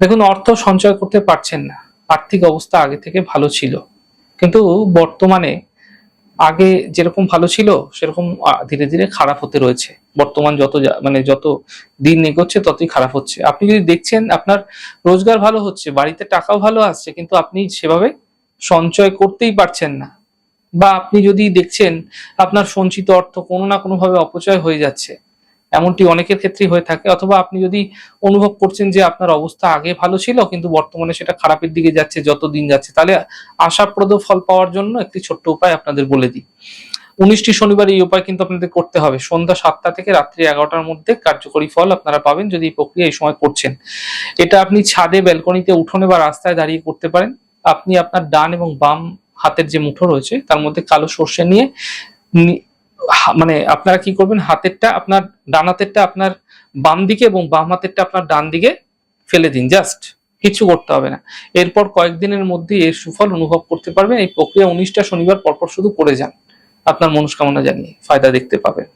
দেখুন, অর্থ সঞ্চয় করতে পারছেন না। আর্থিক অবস্থা আগে থেকে ভালো ছিল। কিন্তু বর্তমানে আগে যেরকম ভালো ছিল, সেরকম ধীরে ধীরে খারাপ হতে রয়েছে। বর্তমান যত মানে যত দিন এগোচ্ছে, ততই খারাপ হচ্ছে। আপনি যদি দেখছেন, আপনার রোজগার ভালো হচ্ছে, বাড়িতে টাকাও ভালো আসছে, কিন্তু আপনি সেভাবে সঞ্চয় করতেই পারছেন না। বা আপনি যদি দেখছেন, আপনার সঞ্চিত অর্থ কোনো না কোনোভাবে অপচয় হয়ে যাচ্ছে এমনটি অনেকের ক্ষেত্রেই হয়ে থাকে। অথবা আপনি যদি অনুভব করছেন যে আপনার অবস্থা আগে ভালো ছিল, কিন্তু বর্তমানে সেটা খারাপের দিকে যাচ্ছে, যত দিন যাচ্ছে, তাহলে আশাপ্রদ ফল পাওয়ার জন্য একটি ছোট্ট উপায় আপনাদের বলে দিই। উনিশটি শনিবার এই উপায় কিন্তু আপনাদের করতে হবে। সন্ধ্যা সাতটা থেকে রাত্রি এগারোটার মধ্যে কার্যকরী ফল আপনারা পাবেন যদি এই প্রক্রিয়া এই সময় করছেন। এটা আপনি ছাদে, ব্যালকনিতে, উঠোনে বা রাস্তায় দাঁড়িয়ে করতে পারেন। আপনি আপনার ডান এবং বাম হাতের যে মুঠো রয়েছে, তার মধ্যে কালো সর্ষে নিয়ে মানে আপনারা কি করবেন? হাতেরটা আপনার ডান হাতেরটা আপনার বাম দিকে এবং বাম হাতেরটা আপনার ডান দিকে ফেলে দিন। জাস্ট কিছু করতে হবে না। এরপর কয়েকদিনের মধ্যে এর সুফল অনুভব করতে পারবেন। এই প্রক্রিয়া উনিশটা শনিবার পরপর শুধু করে যান। আপনার মনস্কামনা জানিয়ে। ফায়দা দেখতে পাবেন।